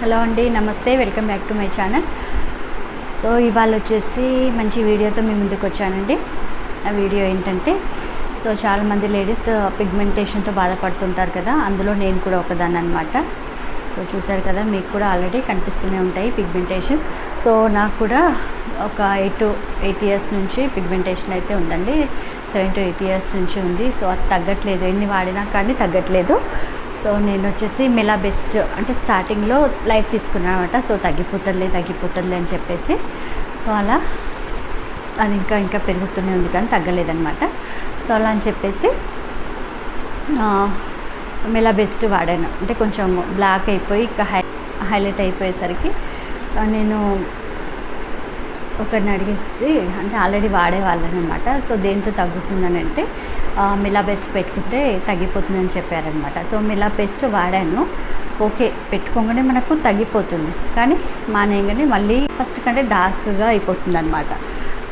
Hello అండి నమస్తే welcome back to my channel. So ఇవాళ వచ్చేసి మంచి వీడియోతో మీ ముందుకు వచ్చానండి. ఆ వీడియో ఏంటంటే సో చాలామంది లేడీస్ పిగ్మెంటేషన్తో బాధపడుతుంటారు కదా అందులో నేను కూడా ఒకదాన్ని అనమాట సో చూసారు కదా మీకు కూడా ఆల్రెడీ కనిపిస్తూనే ఉంటాయి పిగ్మెంటేషన్ సో నాకు కూడా ఒక ఎయిట్ టు ఎయిట్ ఇయర్స్ నుంచి పిగ్మెంటేషన్ అయితే ఉందండి. సెవెన్ టు ఎయిట్ ఇయర్స్ నుంచి ఉంది. సో అది తగ్గట్లేదు. ఎన్ని వాడినా కానీ తగ్గట్లేదు. సో నేను వచ్చేసి మెలా బెస్ట్ అంటే స్టార్టింగ్లో లైట్ తీసుకున్నాను అనమాట సో తగ్గిపోతుందిలే తగ్గిపోతుందిలే అని చెప్పేసి. సో అలా అది ఇంకా ఇంకా పెరుగుతూనే ఉంది కానీ తగ్గలేదనమాట సో అలా అని చెప్పేసి మెలా బెస్ట్ వాడాను. అంటే కొంచెం బ్లాక్ అయిపోయి ఇంకా హై హైలైట్ అయిపోయేసరికి నేను ఒకరిని అడిగేసి అంటే ఆల్రెడీ వాడేవాళ్ళని అనమాట సో దేంతో తగ్గుతుందని అంటే మిలా పేస్ట్ పెట్టుకుంటే తగ్గిపోతుందని చెప్పారనమాట సో మిలా బెస్ట్ వాడాను. ఓకే పెట్టుకోగానే మనకు తగ్గిపోతుంది. కానీ మానేయగానే మళ్ళీ ఫస్ట్ కంటే డార్క్గా అయిపోతుంది అనమాట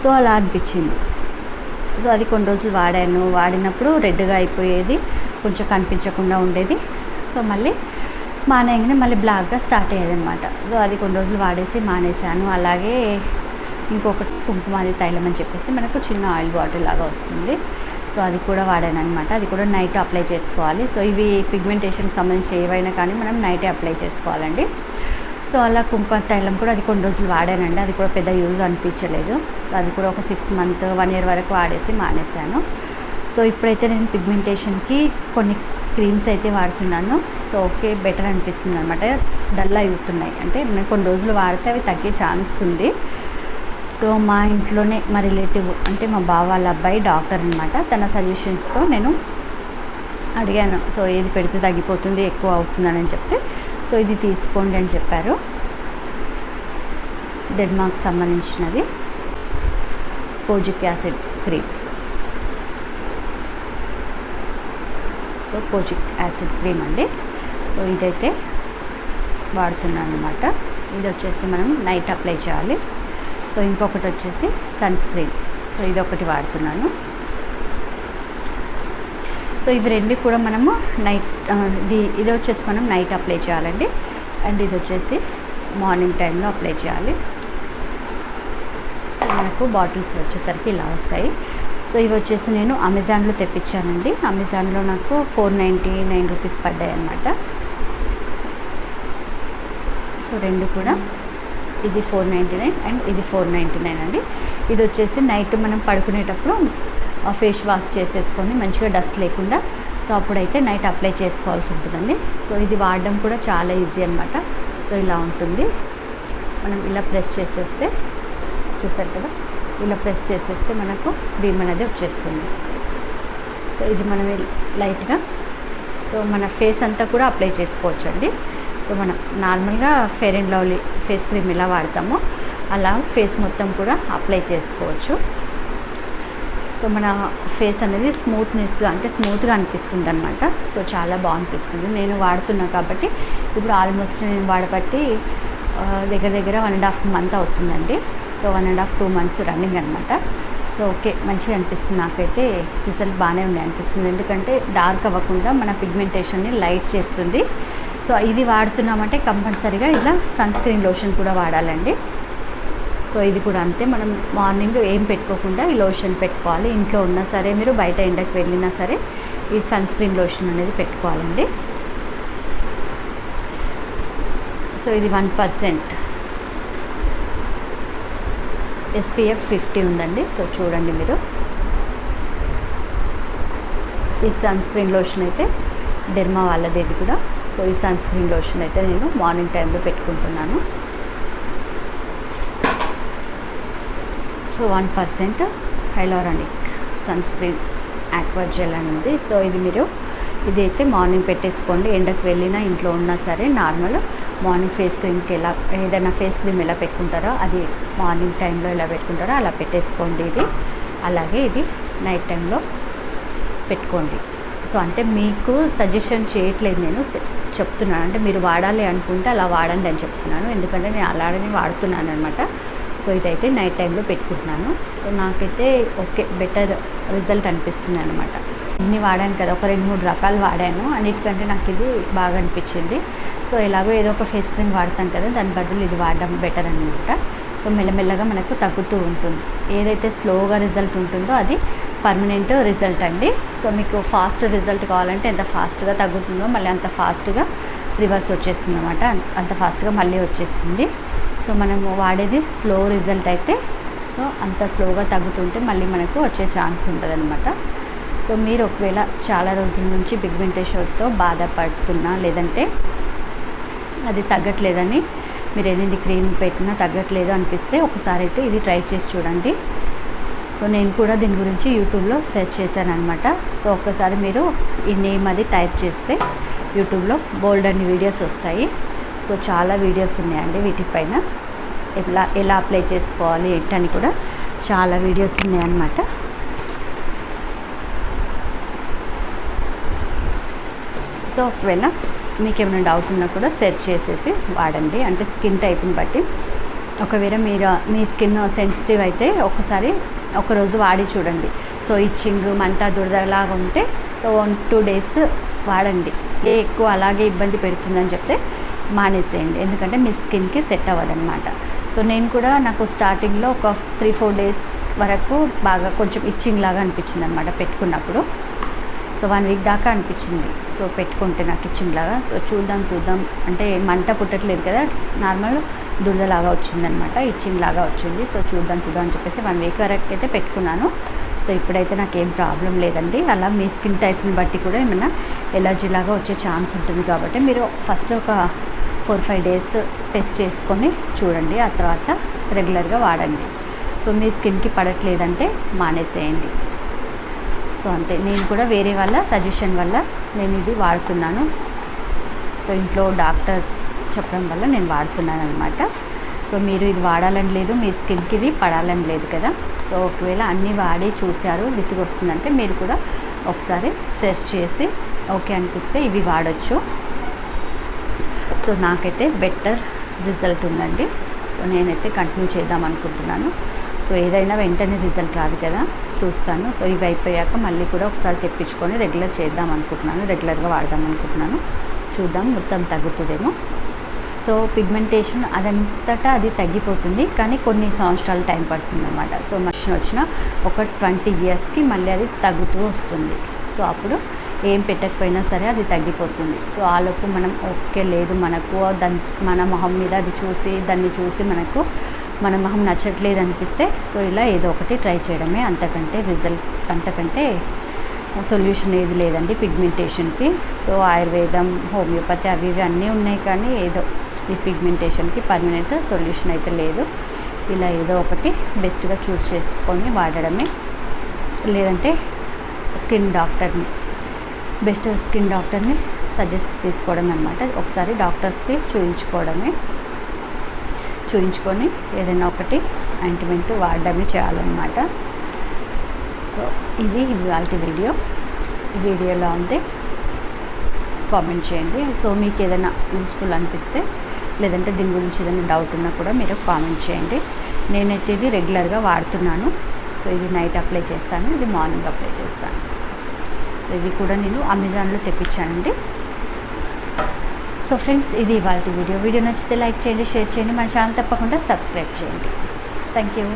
సో అలా అనిపించింది. సో అది కొన్ని రోజులు వాడాను. వాడినప్పుడు రెడ్గా అయిపోయేది. కొంచెం కనిపించకుండా ఉండేది. సో మళ్ళీ మానేయగానే మళ్ళీ బ్లాక్గా స్టార్ట్ అయ్యేది అనమాట సో అది కొన్ని రోజులు వాడేసి మానేశాను. అలాగే ఇంకొకటి కుంకుమాది తైలం అని చెప్పేసి మనకు చిన్న ఆయిల్ బాటిల్ లాగా వస్తుంది. సో అది కూడా వాడాను అనమాట అది కూడా నైట్ అప్లై చేసుకోవాలి. సో ఇవి పిగ్మెంటేషన్కి సంబంధించి ఏవైనా కానీ మనం నైటే అప్లై చేసుకోవాలండి. సో అలా కుంకుమ తైలం కూడా అది కొన్ని రోజులు వాడానండి. అది కూడా పెద్ద యూజ్ అనిపించలేదు. సో అది కూడా ఒక సిక్స్ మంత్ వన్ ఇయర్ వరకు వాడేసి మానేశాను. సో ఇప్పుడైతే నేను పిగ్మెంటేషన్కి కొన్ని క్రీమ్స్ అయితే వాడుతున్నాను. సో ఓకే బెటర్ అనిపిస్తుంది అనమాట డల్ అవుతున్నాయి. అంటే నేను కొన్ని రోజులు వాడితే అవి తగ్గే ఛాన్స్ ఉంది. సో మా ఇంట్లోనే మా రిలేటివ్ అంటే మా బావ వాళ్ళ అబ్బాయి డాక్టర్ అనమాట తన సజెషన్స్తో నేను అడిగాను. సో ఏది పెడితే తగ్గిపోతుంది ఎక్కువ అవుతుందని చెప్తే సో ఇది తీసుకోండి అని చెప్పారు. డెన్మార్క్ సంబంధించినది. Kojic acid cream. So kojic acid cream అండి. సో ఇదైతే వాడుతున్నాను అనమాట ఇది వచ్చేసి మనం నైట్ అప్లై చేయాలి. సో ఇంకొకటి వచ్చేసి సన్ స్క్రీన్ సో ఇది ఒకటి వాడుతున్నాను. సో ఇవి రెండు కూడా మనము నైట్ ఇది ఇది వచ్చేసి మనం నైట్ అప్లై చేయాలండి. అండ్ ఇది వచ్చేసి మార్నింగ్ టైంలో అప్లై చేయాలి. మనకు బాటిల్స్ వచ్చేసరికి ఇలా వస్తాయి. సో ఇవి వచ్చేసి నేను అమెజాన్లో తెప్పించానండి. అమెజాన్లో నాకు ఫోర్ నైంటీ నైన్ రూపీస్ పడ్డాయి అన్నమాట సో రెండు కూడా ఇది ఫోర్ నైంటీ నైన్ అండ్ ఇది ఫోర్ నైంటీ నైన్ అండి. ఇది వచ్చేసి నైట్ మనం పడుకునేటప్పుడు ఫేస్ వాష్ చేసేసుకొని మంచిగా డస్ట్ లేకుండా సో అప్పుడైతే నైట్ అప్లై చేసుకోవాల్సి ఉంటుందండి. సో ఇది వాడడం కూడా చాలా ఈజీ అనమాట సో ఇలా ఉంటుంది. మనం ఇలా ప్రెస్ చేసేస్తే చూసారు కదా? ఇలా ప్రెస్ చేసేస్తే మనకు క్రీమ్ అనేది వచ్చేస్తుంది. సో ఇది మనం లైట్గా సో మన ఫేస్ అంతా కూడా అప్లై చేసుకోవచ్చండి. సో మనం నార్మల్గా fair and lovely face cream ఎలా వాడతామో అలా ఫేస్ మొత్తం కూడా అప్లై చేసుకోవచ్చు. సో మన ఫేస్ అనేది స్మూత్నెస్ అంటే స్మూత్గా అనిపిస్తుంది అనమాట సో చాలా బాగనిపిస్తుంది. నేను వాడుతున్నా కాబట్టి ఇప్పుడు ఆల్మోస్ట్ నేను వాడబట్టి దగ్గర దగ్గర వన్ అండ్ హాఫ్ మంత్ అవుతుందండి. So one and half two months running అనమాట సో ఓకే మంచిగా అనిపిస్తుంది. నాకైతే రిజల్ట్ బాగానే ఉంది అనిపిస్తుంది. ఎందుకంటే డార్క్ అవ్వకుండా మన పిగ్మెంటేషన్ని లైట్ చేస్తుంది. సో ఇది వాడుతున్నామంటే కంపల్సరీగా ఇలా సన్ స్క్రీన్ లోషన్ కూడా వాడాలండి. సో ఇది కూడా అంతే మనం మార్నింగ్ ఏం పెట్టుకోకుండా ఈ లోషన్ పెట్టుకోవాలి. ఇంట్లో ఉన్నా సరే మీరు బయట ఎండకు వెళ్ళినా సరే ఈ సన్ స్క్రీన్ లోషన్ అనేది పెట్టుకోవాలండి. సో ఇది వన్ పర్సెంట్. ఎస్పీఎఫ్ ఫిఫ్టీ ఉందండి సో చూడండి మీరు. ఈ సన్ స్క్రీన్ లోషన్ అయితే డెర్మా వాళ్ళది ఇది కూడా. సో ఈ సన్ స్క్రీన్ లోషన్ అయితే నేను మార్నింగ్ టైంలో పెట్టుకుంటున్నాను. So one percent hyaluronic sunscreen aqua gel అని ఉంది. సో ఇది మీరు ఇది అయితే మార్నింగ్ పెట్టేసుకోండి. ఎండకు వెళ్ళినా ఇంట్లో ఉన్నా సరే నార్మల్ మార్నింగ్ ఫేస్ క్రీమ్కి ఎలా ఏదైనా ఫేస్ క్రీమ్ ఎలా పెట్టుకుంటారో అది మార్నింగ్ టైంలో ఎలా పెట్టుకుంటారో అలా పెట్టేసుకోండి ఇది. అలాగే ఇది నైట్ టైంలో పెట్టుకోండి. సో అంటే మీకు సజెషన్ చేయట్లేదు నేను. చెప్తున్నాను. అంటే మీరు వాడాలి అనుకుంటే అలా వాడండి అని చెప్తున్నాను. ఎందుకంటే నేను అలానే వాడుతున్నాను అనమాట సో ఇదైతే నైట్ టైంలో పెట్టుకుంటున్నాను. సో నాకైతే ఓకే బెటర్ రిజల్ట్ అనిపిస్తుంది అనమాట ఇన్ని వాడాను కదా ఒక రెండు మూడు రకాలు వాడాను. అన్నిటికంటే నాకు ఇది బాగా అనిపించింది. సో ఎలాగో ఏదో ఒక ఫేస్ క్రీమ్ వాడతాం కదా దాని బదులు ఇది వాడడం బెటర్ అనమాట సో మెల్లమెల్లగా మనకు తగ్గుతూ ఉంటుంది. ఏదైతే స్లోగా రిజల్ట్ ఉంటుందో అది పర్మనెంట్ రిజల్ట్ అండి. సో మీకు ఫాస్ట్ రిజల్ట్ కావాలంటే ఎంత ఫాస్ట్గా తగ్గుతుందో మళ్ళీ అంత ఫాస్ట్గా రివర్స్ వచ్చేస్తుంది అనమాట అంత ఫాస్ట్గా మళ్ళీ వచ్చేస్తుంది. సో మనము వాడేది స్లో రిజల్ట్ అయితే సో అంత స్లోగా తగ్గుతుంటే మళ్ళీ మనకు వచ్చే ఛాన్స్ ఉంటుంది అనమాట సో మీరు ఒకవేళ చాలా రోజుల నుంచి పిగ్మెంటేషన్తో బాధపడుతున్నా లేదంటే అది తగ్గట్లేదని మీరు ఎన్ని క్రీమ్ పెట్టినా తగ్గట్లేదు అనిపిస్తే ఒకసారి అయితే ఇది ట్రై చేసి చూడండి. సో నేను కూడా దీని గురించి యూట్యూబ్లో సెర్చ్ చేశాను అనమాట సో ఒక్కసారి మీరు ఈ నేమ్ అది టైప్ చేస్తే యూట్యూబ్లో బోల్డ్ అన్ని వీడియోస్ వస్తాయి. సో చాలా వీడియోస్ ఉన్నాయండి వీటిపైన ఎలా ఎలా అప్లై చేసుకోవాలి ఏంటని కూడా చాలా వీడియోస్ ఉన్నాయన్నమాట. సో ఒకవేళ మీకు ఏమైనా డౌట్ ఉన్నా కూడా సెర్చ్ చేసేసి వాడండి. అంటే స్కిన్ టైప్ని బట్టి. ఒకవేళ మీరు మీ స్కిన్ సెన్సిటివ్ అయితే ఒకసారి ఒకరోజు వాడి చూడండి. సో ఇచ్చింగ్ మంట దురదలాగా ఉంటే సో వన్ టూ డేస్ వాడండి. ఏ ఎక్కువ అలాగే ఇబ్బంది పెడుతుందని చెప్తే మానేసేయండి. ఎందుకంటే మీ స్కిన్కి సెట్ అవ్వదన్నమాట. సో నేను కూడా నాకు స్టార్టింగ్లో ఒక త్రీ ఫోర్ డేస్ వరకు బాగా కొంచెం ఇచ్చింగ్ లాగా అనిపించింది అనమాట పెట్టుకున్నప్పుడు. సో వన్ వీక్ దాకా అనిపించింది. సో పెట్టుకుంటే నాకు ఇచ్చింగ్ లాగా. సో చూద్దాం చూద్దాం. అంటే మంట పుట్టట్లేదు కదా నార్మల్ దురదలాగా వచ్చిందనమాట ఇచ్చింగ్ లాగా వచ్చింది. సో చూద్దాం చూద్దాం అని చెప్పేసి వన్ వీక్ వరకు అయితే పెట్టుకున్నాను. సో ఇప్పుడైతే నాకు ఏం ప్రాబ్లం లేదండి. అలా మీ స్కిన్ టైప్ని బట్టి కూడా ఏమైనా ఎలర్జీ లాగా వచ్చే ఛాన్స్ ఉంటుంది కాబట్టి మీరు ఫస్ట్ ఒక ఫోర్ ఫైవ్ డేస్ టెస్ట్ చేసుకొని చూడండి. ఆ తర్వాత రెగ్యులర్గా వాడండి. సో మీ స్కిన్కి పడట్లేదంటే మానేసేయండి. సో అంతే. నేను కూడా వేరే వాళ్ళ సజెషన్ వల్ల నేను ఇది వాడుతున్నాను. సో ఇంట్లో డాక్టర్ చెప్పడం వల్ల నేను వాడుతున్నాను అనమాట సో మీరు ఇది వాడాలని లేదు మీ స్కిన్కి ఇది పడాలని లేదు కదా. సో ఒకవేళ అన్నీ వాడి చూశారు విసిగొస్తుందంటే మీరు కూడా ఒకసారి సెర్చ్ చేసి ఓకే అనిపిస్తే ఇవి వాడచ్చు. సో నాకైతే బెటర్ రిజల్ట్ ఉందండి. నేనైతే కంటిన్యూ చేద్దాం అనుకుంటున్నాను. సో ఏదైనా వెంటనే రిజల్ట్ రాదు కదా. చూస్తాను. సో ఇవి అయిపోయాక మళ్ళీ కూడా ఒకసారి తెప్పించుకొని రెగ్యులర్ చేద్దాం అనుకుంటున్నాను. రెగ్యులర్గా వాడదాం అనుకుంటున్నాను. చూద్దాం. మొత్తం తగ్గుతుందేమో. సో పిగ్మెంటేషన్ అదంతటా అది తగ్గిపోతుంది. కానీ కొన్ని సంవత్సరాలు టైం పడుతుంది అనమాట సో మనిషిని వచ్చిన ఒక ట్వంటీ ఇయర్స్కి మళ్ళీ అది తగ్గుతూ వస్తుంది. సో అప్పుడు ఏం పెట్టకపోయినా సరే అది తగ్గిపోతుంది. సో ఆలోపు మనం ఓకే లేదు మనకు దాని మన మొహం మీద అది చూసి దాన్ని చూసి మనకు మన మొహం నచ్చట్లేదు అనిపిస్తే సో ఇలా ఏదో ఒకటి ట్రై చేయడమే. అంతకంటే రిజల్ట్ అంతకంటే సొల్యూషన్ ఏది లేదండి పిగ్మెంటేషన్కి. సో ఆయుర్వేదం హోమియోపతి అవి ఇవి అన్నీ ఉన్నాయి కానీ ఏదో ఈ పిగ్మెంటేషన్కి పర్మనెంట్ సొల్యూషన్ అయితే లేదు. ఇలా ఏదో ఒకటి బెస్ట్గా చూస్ చేసుకొని వాడడమే. లేదంటే స్కిన్ డాక్టర్ని బెస్ట్ స్కిన్ డాక్టర్ని సజెస్ట్ తీసుకోవడం అనమాట ఒకసారి డాక్టర్స్కి చూయించుకోవడమే. చూయించుకొని ఏదైనా ఒకటి ఆయింట్మెంట్ వాడడమే చేయాలన్నమాట. సో ఇది ఇవాళ వీడియో. వీడియోలో ఉంది కామెంట్ చేయండి. సో మీకు ఏదైనా యూస్ఫుల్ అనిపిస్తే లేదంటే దీని గురించి ఏదైనా డౌట్ ఉన్నా కూడా మీరు కామెంట్ చేయండి. నేనైతే ఇది రెగ్యులర్గా వాడుతున్నాను. సో ఇది నైట్ అప్లై చేస్తాను. ఇది మార్నింగ్ అప్లై చేస్తాను. ఇది కూడా నేను అమెజాన్లో తెప్పించానండి. సో ఫ్రెండ్స్ ఇది ఇవాళ వీడియో. వీడియో నచ్చితే లైక్ చేయండి షేర్ చేయండి. మన ఛానల్ తప్పకుండా సబ్స్క్రైబ్ చేయండి. Thank you.